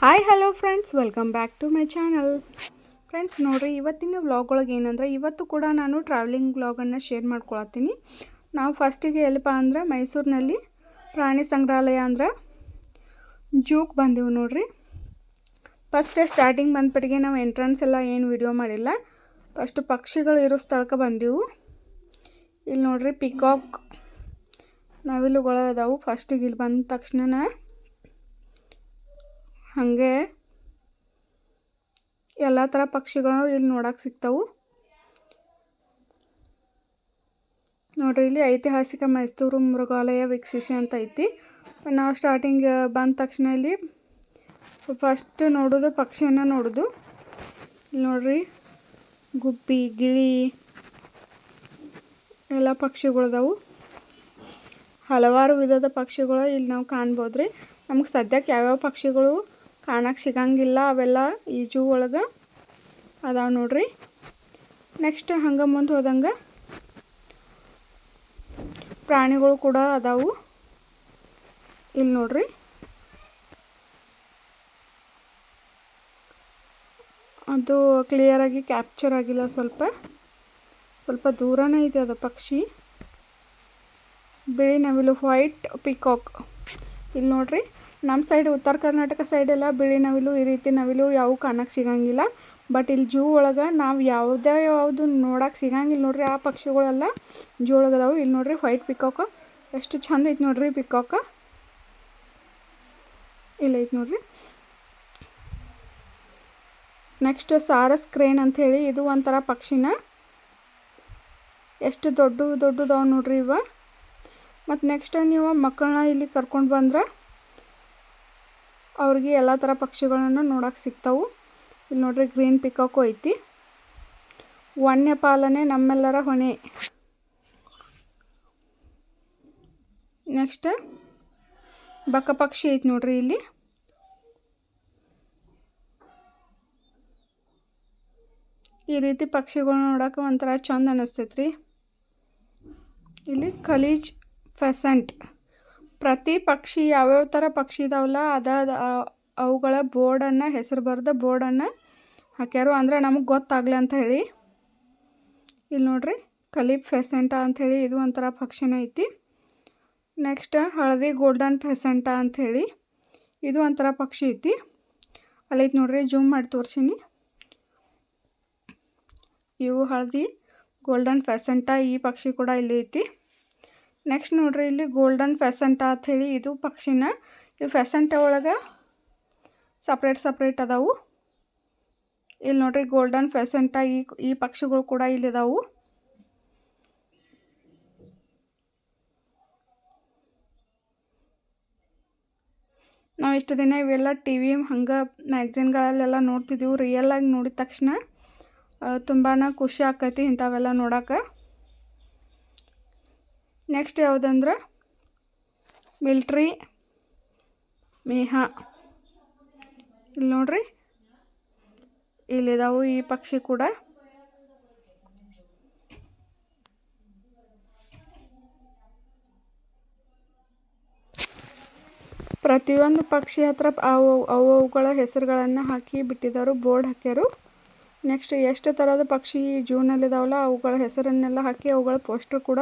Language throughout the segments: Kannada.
Hi hello friends welcome back to my channel friends ನೋಡಿರಿ, ಇವತ್ತಿನ ವ್ಲಾಗ್ ಒಳಗೆ ಏನಂದ್ರೆ, ಇವತ್ತು ಕೂಡ ನಾನು ಟ್ರಾವೆಲಿಂಗ್ ವ್ಲಾಗನ್ನು ಶೇರ್ ಮಾಡ್ಕೊಳತ್ತೀನಿ. ನಾವು ಫಸ್ಟಿಗೆ ಎಲ್ಲಿಪ್ಪ ಅಂದ್ರೆ, ಮೈಸೂರಿನಲ್ಲಿ ಪ್ರಾಣಿ ಸಂಗ್ರಹಾಲಯ ಅಂದ್ರೆ ಜೂಕ್ ಬಂದೆವು ನೋಡ್ರಿ. ಫಸ್ಟ್ ಸ್ಟಾರ್ಟಿಂಗ್ ಬಂದ್ಬಿಟ್ಟಿಗೆ ನಾವು ಎಂಟ್ರೆನ್ಸ್ ಎಲ್ಲ ಏನು ವಿಡಿಯೋ ಮಾಡಿಲ್ಲ. ಫಸ್ಟ್ ಪಕ್ಷಿಗಳು ಇರೋ ಸ್ಥಳಕ್ಕೆ ಬಂದೆವು. ಇಲ್ಲಿ ನೋಡ್ರಿ ಪಿಕಾಕ್ ನವಿಲುಗಳು ಅದಾವು. ಫಸ್ಟಿಗೆ ಇಲ್ಲಿ ಬಂದ ತಕ್ಷಣ ಹಾಗೆ ಎಲ್ಲ ಥರ ಪಕ್ಷಿಗಳು ಇಲ್ಲಿ ನೋಡೋಕೆ ಸಿಗ್ತಾವು. ನೋಡ್ರಿ, ಇಲ್ಲಿ ಐತಿಹಾಸಿಕ ಮೈಸೂರು ಮೃಗಾಲಯ ವೀಕ್ಷಿಸಿ ಅಂತ ಐತಿ. ನಾವು ಸ್ಟಾರ್ಟಿಂಗ್ ಬಂದ ತಕ್ಷಣ ಇಲ್ಲಿ ಫಸ್ಟ್ ನೋಡೋದು ಪಕ್ಷಿಯನ್ನು ನೋಡೋದು. ಇಲ್ಲಿ ನೋಡ್ರಿ, ಗುಬ್ಬಿ, ಗಿಳಿ, ಎಲ್ಲ ಪಕ್ಷಿಗಳದಾವು ಹಲವಾರು ವಿಧದ ಪಕ್ಷಿಗಳು ಇಲ್ಲಿ ನಾವು ಕಾಣ್ಬೋದು ರೀ ನಮಗೆ ಸದ್ಯಕ್ಕೆ ಯಾವ್ಯಾವ ಪಕ್ಷಿಗಳು ಕಾಣಕ್ಕೆ ಸಿಗಂಗಿಲ್ಲ ಅವೆಲ್ಲ ಈ ಜೂ ಒಳಗೆ. ಅದಾವೆ ನೋಡ್ರಿ. ನೆಕ್ಸ್ಟ್ ಹಂಗೆ ಮುಂದೆ ಹೋದಂಗೆ ಪ್ರಾಣಿಗಳು ಕೂಡ ಅದಾವು. ಇಲ್ಲಿ ನೋಡ್ರಿ. ಅದು ಕ್ಲಿಯರಾಗಿ ಕ್ಯಾಪ್ಚರ್ ಆಗಿಲ್ಲ ಸ್ವಲ್ಪ. ಸ್ವಲ್ಪ ದೂರನೇ ಇದೆ ಅದು ಪಕ್ಷಿ. ಬಿಳಿ ನವಿಲು ವೈಟ್ ಪಿಕಾಕ್ ಇಲ್ಲಿ ನೋಡ್ರಿ. ನಮ್ಮ ಸೈಡ್ ಉತ್ತರ ಕರ್ನಾಟಕ ಸೈಡೆಲ್ಲ ಬಿಳಿ ನವಿಲು ಈ ರೀತಿ ನವಿಲು ಯಾವ ಕಾಣಕ್ಕೆ ಸಿಗಂಗಿಲ್ಲ. ಬಟ್ ಇಲ್ಲಿ ಜೂ ಒಳಗೆ ನಾವು ಯಾವುದೇ ಯಾವುದು ನೋಡಕ್ಕೆ ಸಿಗಂಗಿಲ್ಲ ನೋಡ್ರಿ. ಆ ಪಕ್ಷಿಗಳೆಲ್ಲ ಜೂ ಒಳಗೆ ಅದಾವು. ಇಲ್ಲಿ ನೋಡ್ರಿ ವೈಟ್ ಪಿಕಾಕ್ ಎಷ್ಟು ಚಂದ ಐತೆ ನೋಡ್ರಿ ಪಿಕಾಕ್ ಇಲ್ಲ ಐತೆ ನೋಡ್ರಿ. ನೆಕ್ಸ್ಟ್ ಸಾರಸ್ ಕ್ರೇನ್ ಅಂತ ಹೇಳಿ ಇದು ಒಂಥರ ಪಕ್ಷಿನ. ಎಷ್ಟು ದೊಡ್ಡ ದೊಡ್ಡದವ ನೋಡ್ರಿ ಇವ. ಮತ್ತು ನೆಕ್ಸ್ಟ್ ನೀವು ಮಕ್ಕಳನ್ನ ಇಲ್ಲಿ ಕರ್ಕೊಂಡು ಬಂದ್ರೆ ಅವ್ರಿಗೆ ಎಲ್ಲ ಥರ ಪಕ್ಷಿಗಳನ್ನು ನೋಡಕ್ಕೆ ಸಿಗ್ತಾವು. ಇಲ್ಲಿ ನೋಡ್ರಿ ಗ್ರೀನ್ ಪಿಕಾಕು ಐತಿ. ವನ್ಯ ಪಾಲನೆ ನಮ್ಮೆಲ್ಲರ ಹೊಣೆ. ನೆಕ್ಸ್ಟ್ ಬಕ ಪಕ್ಷಿ ಐತಿ ನೋಡ್ರಿ ಇಲ್ಲಿ. ಈ ರೀತಿ ಪಕ್ಷಿಗಳು ನೋಡೋಕೆ ಒಂಥರ ಚಂದ ಅನ್ನಿಸ್ತೈತ್ರಿ ಇಲ್ಲಿ ಖಲೀಜ್ ಫೆಸೆಂಟ್. ಪ್ರತಿ ಪಕ್ಷಿ, ಯಾವ್ಯಾವ ಥರ ಪಕ್ಷಿ ಇದಾವಲ್ಲ, ಅದ ಅವುಗಳ ಬೋರ್ಡನ್ನು, ಹೆಸರು ಬರೆದ ಬೋರ್ಡನ್ನು ಹಾಕ್ಯಾರು. ಅಂದ್ರೆ ನಮಗೆ ಗೊತ್ತಾಗಲಿ ಅಂತ ಹೇಳಿ. ಇಲ್ಲಿ ನೋಡ್ರಿ, ಕಲೀಪ್ ಫೆಸೆಂಟ ಅಂಥೇಳಿ ಇದು ಒಂಥರ ಪಕ್ಷಿನ ಐತಿ. ನೆಕ್ಸ್ಟ್ ಹಳದಿ ಗೋಲ್ಡನ್ ಫೆಸೆಂಟ ಅಂಥೇಳಿ ಇದು ಒಂಥರ ಪಕ್ಷಿ ಐತಿ. ಅಲ್ಲೈತಿ ನೋಡ್ರಿ, ಜೂಮ್ ಮಾಡಿ ತೋರ್ಸೀನಿ. ಇವು ಹಳದಿ ಗೋಲ್ಡನ್ ಫೆಸೆಂಟ ಈ ಪಕ್ಷಿ ಕೂಡ ಇಲ್ಲಿ ಐತಿ. ನೆಕ್ಸ್ಟ್ ನೋಡ್ರಿ, ಇಲ್ಲಿ ಗೋಲ್ಡನ್ ಫೆಸೆಂಟ ಹೇಳಿ, ಇದು ಪಕ್ಷಿನ. ಈ ಫೆಸೆಂಟ ಒಳಗೆ ಸಪ್ರೇಟ್ ಸಪ್ರೇಟ್ ಅದಾವು. ಇಲ್ಲಿ ನೋಡ್ರಿ ಗೋಲ್ಡನ್ ಫೆಸೆಂಟ ಈ ಈ ಪಕ್ಷಿಗಳು ಕೂಡ ಇಲ್ಲಿ ಅದಾವು. ನಾವು ಇಷ್ಟು ದಿನ ಇವೆಲ್ಲ ಟಿ ವಿ ಹಂಗೆ ಮ್ಯಾಗ್ಝಿನ್ಗಳಲ್ಲೆಲ್ಲ ನೋಡ್ತಿದ್ದೀವಿ ರಿಯಲ್ ಆಗಿ ನೋಡಿದ ತಕ್ಷಣ. ತುಂಬಾ ಖುಷಿ ಆಕೈತಿ ಇಂಥವೆಲ್ಲ ನೋಡೋಕೆ. ನೆಕ್ಸ್ಟ್ ಯಾವುದಂದ್ರೆ? ಮಿಲ್ಟ್ರಿ ಮೇಹ. ಇಲ್ಲಿ ನೋಡ್ರಿ. ಇಲ್ಲಿದಾವು ಈ ಪಕ್ಷಿ ಕೂಡ. ಪ್ರತಿಯೊಂದು ಪಕ್ಷಿ ಹತ್ರ ಅವು ಅವು ಅವುಗಳ ಹೆಸರುಗಳನ್ನು ಹಾಕಿ ಬಿಟ್ಟಿದ್ದಾರೆ ಬೋರ್ಡ್ ಹಾಕ್ಯಾರು. ನೆಕ್ಸ್ಟ್ ಎಷ್ಟು ಥರದ ಪಕ್ಷಿ ಜೂನಲ್ಲಿದಾವಲ್ಲ, ಅವುಗಳ ಹೆಸರನ್ನೆಲ್ಲ ಹಾಕಿ ಅವುಗಳ ಪೋಸ್ಟರ್ ಕೂಡ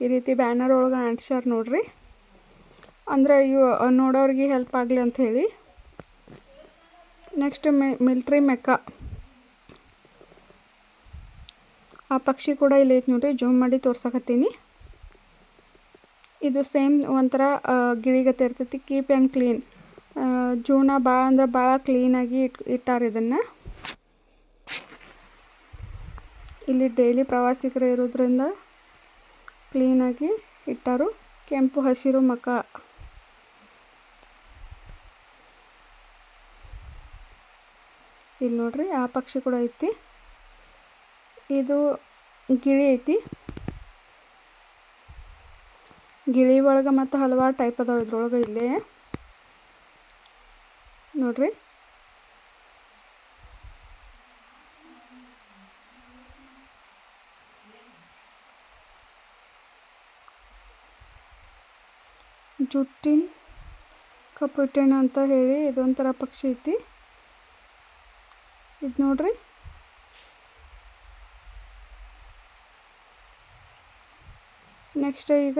ಈ ರೀತಿ ಬ್ಯಾನರ್ ಒಳಗೆ ಅಂಟಿಸ್ಯಾರ ನೋಡ್ರಿ. ಅಂದ್ರೆ ಇವು ನೋಡೋರಿಗೆ ಹೆಲ್ಪ್ ಆಗಲಿ ಅಂತ ಹೇಳಿ. ನೆಕ್ಸ್ಟ್ ಮೆ ಮಿಲ್ಟ್ರಿ ಮೆಕ್ಕ ಆ ಪಕ್ಷಿ ಕೂಡ ಇಲ್ಲಿ ಐತೆ ನೋಡ್ರಿ, ಜೂಮ್ ಮಾಡಿ ತೋರ್ಸಕತ್ತೀನಿ. ಇದು ಸೇಮ್ ಒಂಥರ ಗಿರಿಗತಿ ಇರ್ತೈತಿ ಕೀಪ್ ಆ್ಯಂಡ್ ಕ್ಲೀನ್ ಜೂನ ಭಾಳ ಅಂದ್ರೆ ಭಾಳ ಕ್ಲೀನಾಗಿ ಇಟ್, ಇಟ್ಟಾರ ಇದನ್ನು. ಇಲ್ಲಿ ಡೈಲಿ ಪ್ರವಾಸಿಗರು ಇರೋದ್ರಿಂದ ಕ್ಲೀನಾಗಿ ಇಟ್ಟರು. ಕೆಂಪು ಹಸಿರು ಮಕ. ಇಲ್ಲಿ ನೋಡ್ರಿ, ಆ ಪಕ್ಷಿ ಕೂಡ ಐತಿ. ಇದು ಗಿಳಿ ಐತಿ. ಗಿಳಿ ಒಳಗೆ ಮತ್ತು ಹಲವಾರು ಟೈಪ್ ಅದಾವೆ ಇದ್ರೊಳಗೆ ಇಲ್ಲೇ. ನೋಡ್ರಿ. ಜುಟ್ಟಿನ್ ಕಪ್ಪುಟ್ಟೆಣ ಅಂತ ಹೇಳಿ ಇದೊಂಥರ ಪಕ್ಷಿ ಐತಿ. ಇದು ನೋಡ್ರಿ. ನೆಕ್ಸ್ಟ್ ಈಗ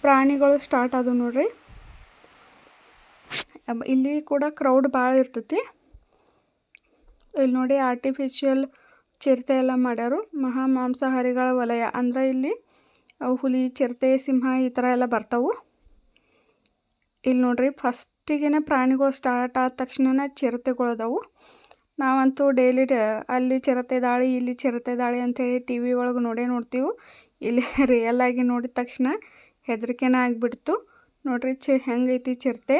ಪ್ರಾಣಿಗಳು ಸ್ಟಾರ್ಟ್ ಆದವು ನೋಡ್ರಿ. ಇಲ್ಲಿ ಕೂಡ ಕ್ರೌಡ್ ಭಾಳ ಇರ್ತೈತಿ. ಇಲ್ಲಿ ನೋಡಿ ಆರ್ಟಿಫಿಷಿಯಲ್ ಚಿರತೆ ಎಲ್ಲ ಮಾಡ್ಯಾರು. ಮಹಾ ಮಾಂಸಾಹಾರಿಗಳ ವಲಯ. ಅಂದ್ರೆ ಇಲ್ಲಿ ಅವು ಹುಲಿ, ಚಿರತೆ, ಸಿಂಹ ಈ ಥರ ಎಲ್ಲ ಬರ್ತಾವು. ಇಲ್ಲಿ ನೋಡ್ರಿ, ಫಸ್ಟಿಗೆನೆ ಪ್ರಾಣಿಗಳು ಸ್ಟಾರ್ಟ್ ಆದ ತಕ್ಷಣ ಚಿರತೆಗಳದಾವು ನಾವಂತೂ ಡೈಲಿ ಅಲ್ಲಿ ಚಿರತೆ ದಾಳಿ, ಇಲ್ಲಿ ಚಿರತೆ ದಾಳಿ ಅಂತೇಳಿ ಟಿ ವಿ ಒಳಗೆ ನೋಡೇ ನೋಡ್ತೀವಿ. ಇಲ್ಲಿ ರಿಯಲ್ ಆಗಿ ನೋಡಿದ ತಕ್ಷಣ ಹೆದರಿಕೆನೇ ಆಗಿಬಿಡ್ತು. ನೋಡ್ರಿ ಚಿ ಹೆಂಗೈತಿ ಚಿರತೆ.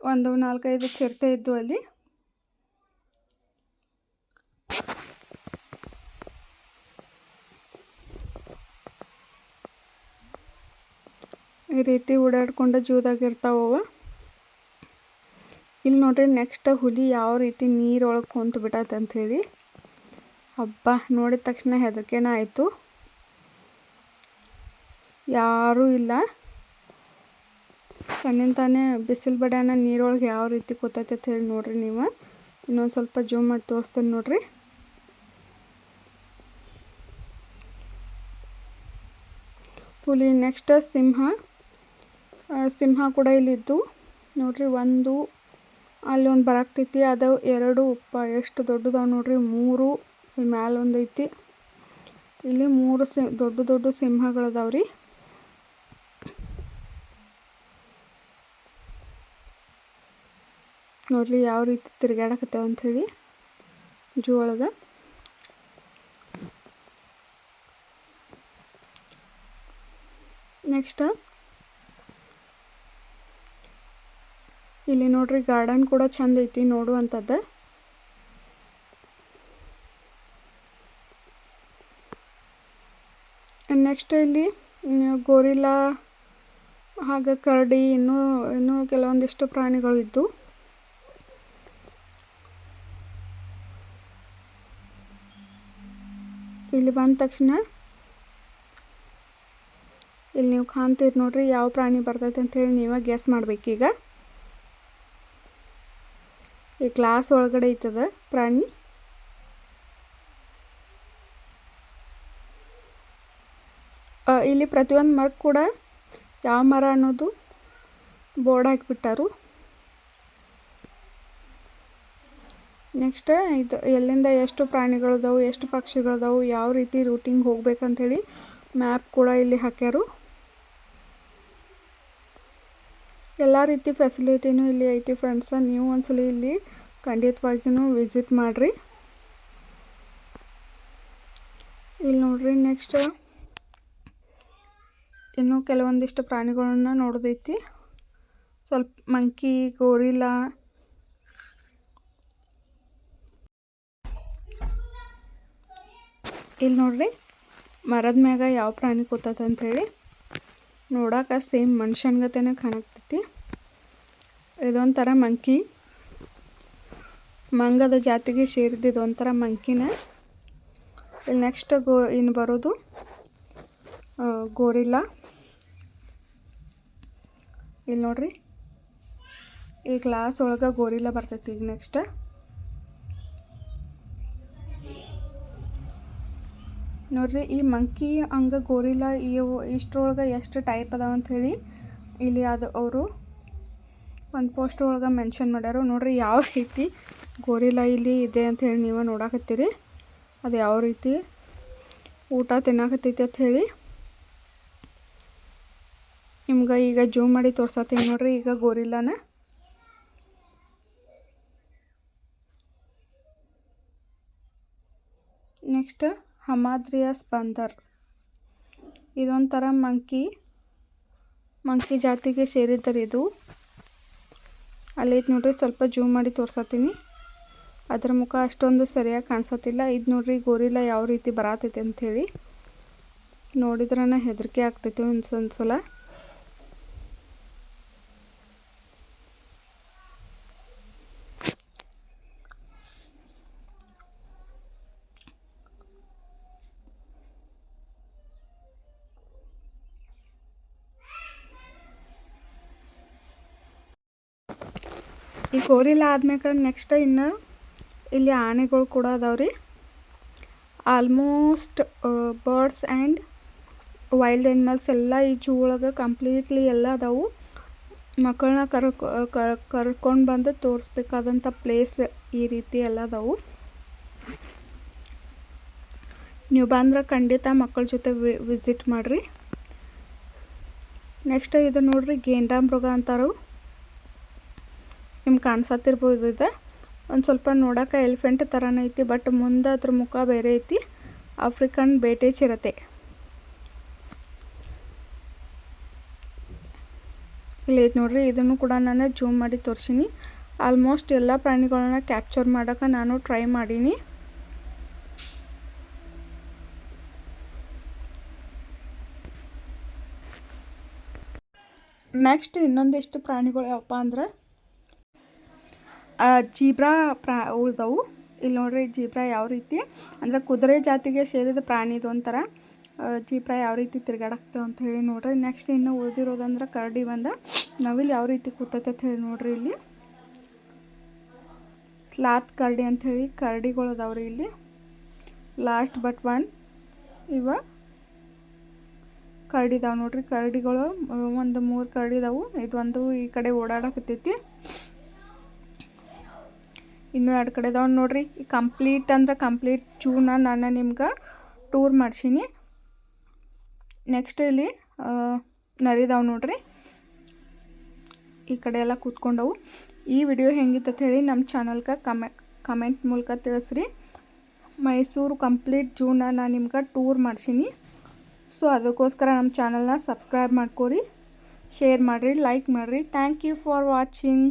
ಒಂದು ನಾಲ್ಕೈದು ಚಿರತೆ ಇದ್ದು ಅಲ್ಲಿ. ಈ ರೀತಿ ಓಡಾಡ್ಕೊಂಡು ಜೂದಾಗಿರ್ತಾವವ ಇಲ್ಲಿ ನೋಡ್ರಿ ನೆಕ್ಸ್ಟ್ ಹುಲಿ ಯಾವ ರೀತಿ ನೀರೊಳಗೆ ಕುಂತು ಅಂತ ಅಂಥೇಳಿ ಹಬ್ಬ ನೋಡಿದ ತಕ್ಷಣ ಹೆದರಿಕೆನ ಆಯಿತು. ಯಾರೂ ಇಲ್ಲ. ಕಣ್ಣಿನ ತಾನೇ ಬಿಸಿಲು ಬಡ್ಯಾನ ನೀರೊಳಗೆ ಯಾವ ರೀತಿ ಕೂತೈತೆ ಅಂತ ಹೇಳಿ ನೋಡ್ರಿ ನೀವು. ಇನ್ನೊಂದು ಸ್ವಲ್ಪ ಜೂಮ್ ಮಾಡಿ ತೋರಿಸ್ತೇನೆ ನೋಡ್ರಿ. ಹುಲಿ ನೆಕ್ಸ್ಟ್ ಸಿಂಹ ಸಿಂಹ ಕೂಡ ಇಲ್ಲಿದ್ದು. ನೋಡ್ರಿ, ಒಂದು, ಅಲ್ಲಿ ಒಂದು ಬರಾಕ್ತೈತಿ, ಅದು ಎರಡು, ಉಪ್ಪ, ಎಷ್ಟು ದೊಡ್ಡದಾವ ನೋಡ್ರಿ, ಮೂರು ಇಲ್ಲಿ ಮ್ಯಾಲ ಒಂದು ಐತಿ. ಇಲ್ಲಿ ಮೂರು ಸಿ, ದೊಡ್ಡ ದೊಡ್ಡ ಸಿಂಹಗಳದಾವ್ರಿ. ನೋಡ್ರಿ ಯಾವ ರೀತಿ ತಿರ್ಗಾಡಕತ್ತಾವ ಅಂಥೇಳಿ ಒಳಗೆ. ನೆಕ್ಸ್ಟ್ ಇಲ್ಲಿ ನೋಡ್ರಿ ಗಾರ್ಡನ್ ಕೂಡ ಚಂದ ಐತಿ ನೋಡುವಂಥದ್ದು ನೆಕ್ಸ್ಟ್ ಇಲ್ಲಿ ಗೋರಿಲ್ಲಾ, ಹಾಗೆ ಕರಡಿ ಇನ್ನೂ ಇನ್ನೂ ಕೆಲವೊಂದಿಷ್ಟು ಪ್ರಾಣಿಗಳು ಇದ್ದು. ಇಲ್ಲಿ ಬಂದ ತಕ್ಷಣ ಇಲ್ಲಿ ನೀವು ಕಾಣ್ತೀರಿ ನೋಡ್ರಿ ಯಾವ ಪ್ರಾಣಿ ಬರ್ತೈತೆ ಅಂತೇಳಿ ನೀವೇ ಗೆಸ್ ಈಗ ಈ ಗ್ಲಾಸ್ ಒಳಗಡೆ ಐತದ ಪ್ರಾಣಿ? ಇಲ್ಲಿ ಪ್ರತಿಯೊಂದು ಮರ ಕೂಡ ಯಾವ ಮರ ಅನ್ನೋದು ಬೋರ್ಡ್ ಹಾಕಿಬಿಟ್ಟಾರು. ನೆಕ್ಸ್ಟ್ ಇದು ಎಲ್ಲಿಂದ ಎಷ್ಟು ಪ್ರಾಣಿಗಳದಾವು, ಎಷ್ಟು ಪಕ್ಷಿಗಳದಾವು, ಯಾವ ರೀತಿ ರೂಟಿಂಗ್ ಹೋಗ್ಬೇಕಂಥೇಳಿ ಮ್ಯಾಪ್ ಕೂಡ ಇಲ್ಲಿ ಹಾಕ್ಯಾರು. ಎಲ್ಲ ರೀತಿ ಫೆಸಿಲಿಟಿನೂ ಇಲ್ಲಿ ಐತಿ ಫ್ರೆಂಡ್ಸ ನೀವು ಒಂದ್ಸಲ ಇಲ್ಲಿ ಖಂಡಿತವಾಗಿಯೂ ವಿಸಿಟ್ ಮಾಡಿರಿ. ಇಲ್ಲಿ ನೋಡ್ರಿ ನೆಕ್ಸ್ಟ್ ಇನ್ನೂ ಕೆಲವೊಂದಿಷ್ಟು ಪ್ರಾಣಿಗಳನ್ನು ನೋಡೋದೈತಿ. ಸ್ವಲ್ಪ ಮಂಕಿ ಗೋರಿಲ್ಲಾ ಇಲ್ಲಿ ನೋಡ್ರಿ, ಮರದ ಮ್ಯಾಗ ಯಾವ ಪ್ರಾಣಿ ಕೂತೈತೆ ಅಂಥೇಳಿ ನೋಡಕ್ಕೆ ಸೇಮ್ ಮನುಷ್ಯನ್ಗತೆನೇ ಕಾಣಕ್ತೈತಿ ಇದೊಂಥರ ಮಂಕಿ. ಮಂಗದ ಜಾತಿಗೆ ಸೇರಿದ್ದು ಒಂಥರ ಮಂಕಿನ. ಇಲ್ಲಿ ನೆಕ್ಸ್ಟ್ ಗೋ, ಇನ್ನು ಬರೋದು ಗೋರಿಲ್ಲಾ. ಇಲ್ಲಿ ನೋಡ್ರಿ, ಈ ಗ್ಲಾಸ್ ಒಳಗೆ ಗೋರಿಲ್ಲ ಬರ್ತೈತಿ ಈಗ ನೆಕ್ಸ್ಟ್ ನೋಡ್ರಿ, ಈ ಮಂಕಿ ಹಂಗ ಗೋರಿಲ್ಲ ಇವು ಇಷ್ಟರೊಳಗೆ ಎಷ್ಟು ಟೈಪ್ ಅದಾವ ಅಂಥೇಳಿ ಇಲ್ಲಿ ಅದು ಅವರು ಒಂದು ಪೋಸ್ಟ್ ಒಳಗೆ ಮೆನ್ಷನ್ ಮಾಡ್ಯಾರ. ನೋಡ್ರಿ, ಯಾವ ರೀತಿ ಗೋರಿಲ್ಲ ಇಲ್ಲಿ ಇದೆ ಅಂತ ಹೇಳಿ ನೀವು ನೋಡಾಕತ್ತೀರಿ. ಅದು ಯಾವ ರೀತಿ ಊಟ ತಿನ್ನಾಕತ್ತೈತಿ ಅಂತ ಹೇಳಿ ನಿಮ್ಗೆ ಈಗ ಜೂಮ್ ಮಾಡಿ ತೋರ್ಸತ್ತೀನಿ ನೋಡ್ರಿ, ಈಗ ಗೋರಿಲ್ಲಾನ ನೆಕ್ಸ್ಟ್ ಹಮಾದ್ರಿಯಸ್ ಬಂದರ್ ಇದೊಂಥರ ಮಂಕಿ ಮಂಕಿ ಜಾತಿಗೆ ಸೇರಿದ್ದಾರೆ ಇದು. ಅಲ್ಲೈತೆ ನೋಡ್ರಿ ಸ್ವಲ್ಪ ಜೂಮ್ ಮಾಡಿ ತೋರ್ಸತ್ತೀನಿ ಅದರ ಮುಖ ಅಷ್ಟೊಂದು ಸರಿಯಾಗಿ ಕಾಣಿಸತ್ತಿಲ್ಲ ಇದು ನೋಡ್ರಿ ಗೋರಿಲ್ಲ ಯಾವ ರೀತಿ ಬರತೈತೆ ಅಂಥೇಳಿ. ನೋಡಿದ್ರನ ಹೆದರಿಕೆ ಆಗ್ತೈತಿ ಒಂದ್ಸೊಂದು ಈ ಗೋರಿಲ್ಲ ಆದ್ಮೇಲೆ ನೆಕ್ಸ್ಟ್ ಇನ್ನು ಇಲ್ಲಿ ಆನೆಗಳು ಕೂಡ ಅದಾವ್ರಿ. Almost birds and wild animals ಎಲ್ಲ ಈ ಜೂ ಒಳಗೆ ಕಂಪ್ಲೀಟ್ಲಿ ಎಲ್ಲ ಅದಾವು. ಮಕ್ಕಳನ್ನ ಕರ್ಕೊ ಕರ್ಕೊಂಡು ಬಂದು ತೋರಿಸ್ಬೇಕಾದಂಥ ಪ್ಲೇಸ್ ಈ ರೀತಿ ಎಲ್ಲ ಅದಾವು. ನೀವು ಬಂದ್ರೆ ಖಂಡಿತ ಮಕ್ಕಳ ಜೊತೆ ವಿಸಿಟ್ ಮಾಡಿರಿ. ನೆಕ್ಸ್ಟ್ ಇದು ನೋಡ್ರಿ ಗೇಂಡಾಮೃಗ ಅಂತಾರು ನಿಮ್ಗೆ ಕಾಣಿಸತ್ತಿರ್ಬೋದು ಇದು ಒಂದು ಸ್ವಲ್ಪ ನೋಡೋಕೆ ಎಲಿಫೆಂಟ್ ಥರನೇ ಐತಿ, ಬಟ್ ಮುಂದೆ ಅದ್ರ ಮುಖ ಬೇರೆ ಐತಿ. ಆಫ್ರಿಕನ್ ಬೇಟೆ ಚಿರತೆ. ಇಲ್ಲಿ ಐತೆ ನೋಡ್ರಿ, ಇದನ್ನು ಕೂಡ ನಾನು ಜೂಮ್ ಮಾಡಿ ತೋರಿಸೀನಿ. ಆಲ್ಮೋಸ್ಟ್ ಎಲ್ಲ ಪ್ರಾಣಿಗಳನ್ನ ಕ್ಯಾಪ್ಚರ್ ಮಾಡೋಕೆ ನಾನು ಟ್ರೈ ಮಾಡೀನಿ. ನೆಕ್ಸ್ಟ್ ಇನ್ನೊಂದಿಷ್ಟು ಪ್ರಾಣಿಗಳು ಯಾವಪ್ಪ ಅಂದ್ರೆ ಜೀಬ್ರಾ ಪ್ರಾ, ಉಳಿದವು. ಇಲ್ಲಿ ನೋಡ್ರಿ ಜೀಬ್ರಾ ಯಾವ ರೀತಿ? ಅಂದ್ರೆ ಕುದುರೆ ಜಾತಿಗೆ ಸೇರಿದ ಪ್ರಾಣಿ ಇದು ಒಂಥರ. ಜೀಬ್ರಾ ಯಾವ ರೀತಿ ತಿರ್ಗಾಡಕ್ತಾವ ಅಂತ ಹೇಳಿ ನೋಡ್ರಿ. ನೆಕ್ಸ್ಟ್ ಇನ್ನು ಉಳಿದಿರೋದಂದ್ರೆ ಕರಡಿ ಬಂದ. ನವಿಲು ಯಾವ ರೀತಿ ಕೂತೈತೆ ಅಂತ ಹೇಳಿ ನೋಡ್ರಿ ಇಲ್ಲಿ. ಸ್ಲಾತ್ ಕರಡಿ ಅಂತ ಹೇಳಿ ಕರಡಿಗಳು ಅದಾವ್ರಿ ಇಲ್ಲಿ. ಲಾಸ್ಟ್ ಬಟ್ ಒನ್ ಇವ ಕರಡಿದಾವೆ ನೋಡ್ರಿ. ಕರಡಿಗಳು, ಒಂದು ಮೂರು ಕರಡಿದಾವು ಇದೊಂದು ಈ ಕಡೆ ಓಡಾಡಕತ್ತೈತಿ. ಇನ್ನೂ ಎರಡು ಕಡೆ ಇದಾವೆ ನೋಡ್ರಿ. ಕಂಪ್ಲೀಟ್ ಅಂದ್ರೆ ಕಂಪ್ಲೀಟ್ ಜೂನ ನಾನು ನಿಮ್ಗೆ ಟೂರ್ ಮಾಡ್ಸೀನಿ. ನೆಕ್ಸ್ಟ್ ಇಲ್ಲಿ ನರಿದಾವೆ ನೋಡ್ರಿ. ಈ ಕಡೆ ಎಲ್ಲ ಕೂತ್ಕೊಂಡವು. ಈ ವಿಡಿಯೋ ಹೆಂಗಿತ್ತು ಹೇಳಿ ನಮ್ಮ ಚಾನಲ್ಗೆ ಕಮೆ ಕಮೆಂಟ್ ಮೂಲಕ ತಿಳಿಸ್ರಿ. ಮೈಸೂರು ಕಂಪ್ಲೀಟ್ ಜೂನ ನಾನು ನಿಮ್ಗೆ ಟೂರ್ ಮಾಡ್ಸೀನಿ. ಸೊ ಅದಕ್ಕೋಸ್ಕರ ನಮ್ಮ ಚಾನಲ್ನ ಸಬ್ಸ್ಕ್ರೈಬ್ ಮಾಡ್ಕೊರಿ. ಶೇರ್ ಮಾಡಿರಿ ಲೈಕ್ ಮಾಡಿರಿ. Thank you for watching